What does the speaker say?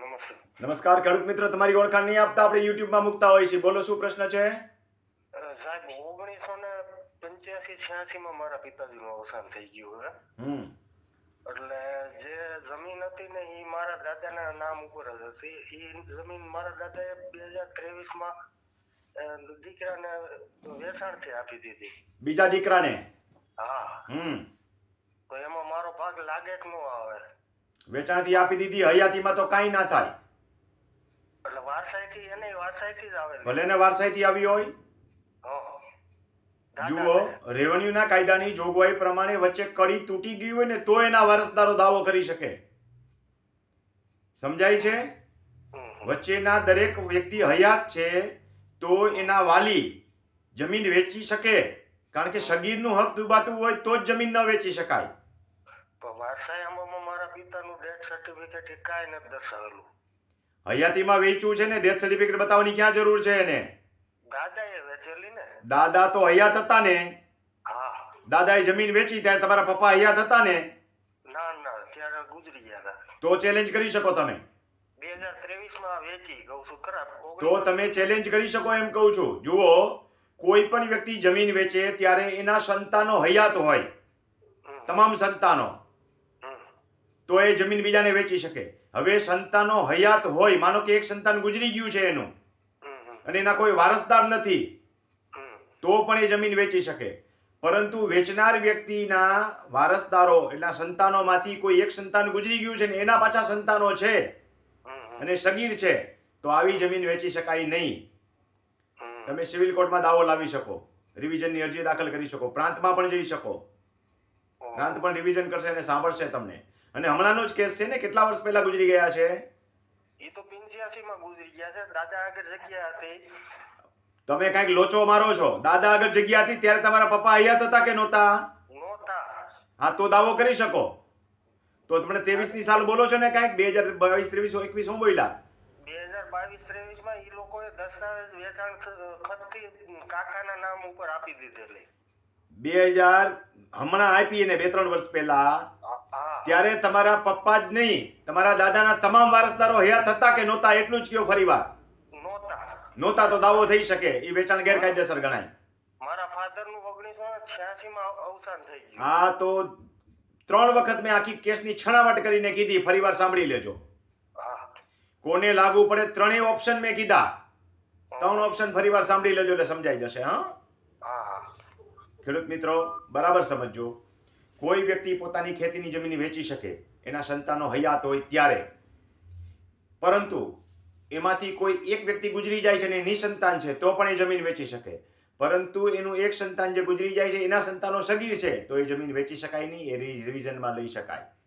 નમસ્કાર. ખેડૂત મિત્ર તમારી ઓળખાણ નહીં આપતા આપણે યુટ્યુબમાં મૂકતા હોય છે બોલો શું પ્રશ્ન છે? સાહેબ ઓગણીસો ને પંચ્યાસી છ્યાસી માં મારા પિતાજીનું અવસાન થઈ ગયું હે. હમ. એટલે જે જમીન હતી ને એ મારા દાદાના નામ ઉપર જ હતી. એ જમીન મારા દાદાએ બે હજાર ત્રેવીસમાં દીકરાને વેચાણથી આપી દીધી. બીજા દીકરાને? હા. હમ. તો એમાં મારો ભાગ લાગે કે ન આવે? વેચાણથી આપી દીધી હયાતીમાં તો કાંઈ ના થાય. એટલે વારસાઈથી એને વારસાઈથી જ આવે. ભલે ને વારસાઈથી આવી હોય. જુઓ રેવન્યુના કાયદાની જોગવાઈ પ્રમાણે વચ્ચે કડી તૂટી ગઈ હોય ને તો એના વારસદારો દાવો કરી શકે. સમજાય છે. વચ્ચેના દરેક વ્યક્તિ હયાત છે તો એના વાલી જમીન વેચી શકે. કારણ કે સગીરનું હક દુબાતું હોય તો જ જમીન ન વેચી શકાય. પણ વારસાયામાં મારા પિતાનું ડેથ સર્ટિફિકેટ એ કાંઈ નથી દર્શાવેલું. હયાતીમાં વેચવું છે ને ડેથ સર્ટિફિકેટ બતાવવાની ક્યાં જરૂર છે એને? દાદાએ વેચેલી ને. દાદા તો હયાત હતા ને. હા. દાદાએ જમીન વેચી ત્યારે તમારા પપ્પા હયાત હતા ને? ના ના ત્યારે ગુજરી ગયા હતા. તો ચેલેન્જ કરી શકો તમે. બે હજાર ત્રેવીસમાં વેચી કહું છું ખરા તો તમે ચેલેન્જ કરી શકો એમ કહું છું. જુઓ કોઈ પણ વ્યક્તિ જમીન વેચે ત્યારે એના સંતાનો હયાત હોય. તમામ સંતાનો. તો એ જમીન બીજાને વેચી શકે. હવે સંતાનો હયાત હોય માનો કે એક સંતાન ગુજરી ગયું છે એનું અને એના કોઈ વારસદાર નથી તો પણ એ જમીન વેચી શકે. પરંતુ વેચનાર વ્યક્તિના વારસદારો એટલે સંતાનોમાંથી કોઈ એક સંતાન ગુજરી ગયું છે ને એના પાછા સંતાનો છે અને સગીર છે તો આવી જમીન વેચી શકાય નહીં. તમે સિવિલ કોર્ટમાં દાવો લાવી શકો રિવિઝનની અરજી દાખલ કરી શકો પ્રાંતમાં પણ જઈ શકો. પ્રાંત પણ રિવિઝન કરશે અને સાંભળશે તમને. અને હમણાંનો જ કેસ છે ને કેટલા વર્ષ પહેલા ગુજરી ગયા છે? એ તો પિંચ્યાસી માં ગુજરી ગયા છે દાદા આગળ જગ્યા હતી. તમે કંઈક લોચો મારો છો? દાદા આગળ જગ્યા હતી ત્યારે તમારા પપ્પા હયાત હતા કે નહોતા? નહોતા. હા તો દાવો કરી શકો. તો તમે ત્રેવીસની સાલ બોલો છો ને કાંઈક? બે હજાર બાવીસ ત્રેવીસ એકવીસ હું બોલ્યા? બે હજાર બાવીસ ત્રેવીસમાં એ લોકોએ દસ્તાવેજ વેચાણ ખતથી કાકાના નામ ઉપર આપી દીધેલી. બે હજાર હમણાં આપી ને બે ત્રણ વર્ષ પહેલા. હા, હા. ત્યારે તમારા પપ્પા જ નહીં તમારા દાદાના તમામ વારસદારો હયાત હતા કે નહોતા એટલું જ કયો ફરી વાર નહોતા તો દાવો થઈ શકે એ વેચાણ ગેરકાયદેસર ગણાય. મારા ફાધરનું ઓગણીસો છ્યાસી માં અવસાન થઈ ગયું. આ તો ત્રણ વખત મેં આખી કેસની છણાવટ કરીને કીધી ફરીવાર સાંભળી લેજો. કોને લાગુ પડે ત્રણેય ઓપ્શન મેં કીધા. ત્રણ ઓપ્શન ફરીવાર સાંભળી લેજો એટલે સમજાઈ જશે હા હા હા? ખેડૂત મિત્રો, બરાબર સમજજો. કોઈ વ્યક્તિ પોતાની ખેતીની જમીન વેચી શકે, એના સંતાનો હયાત હોય ત્યારે. પરંતુ એમાંથી કોઈ એક વ્યક્તિ ગુજરી જાય છે અને નિસંતાન છે, તો પણ એ જમીન વેચી શકે. પરંતુ એનું એક સંતાન જે ગુજરી જાય છે, એના સંતાનો સગીર છે, તો એ જમીન વેચી શકાય નહીં, એ રિવિઝનમાં લઈ શકાય.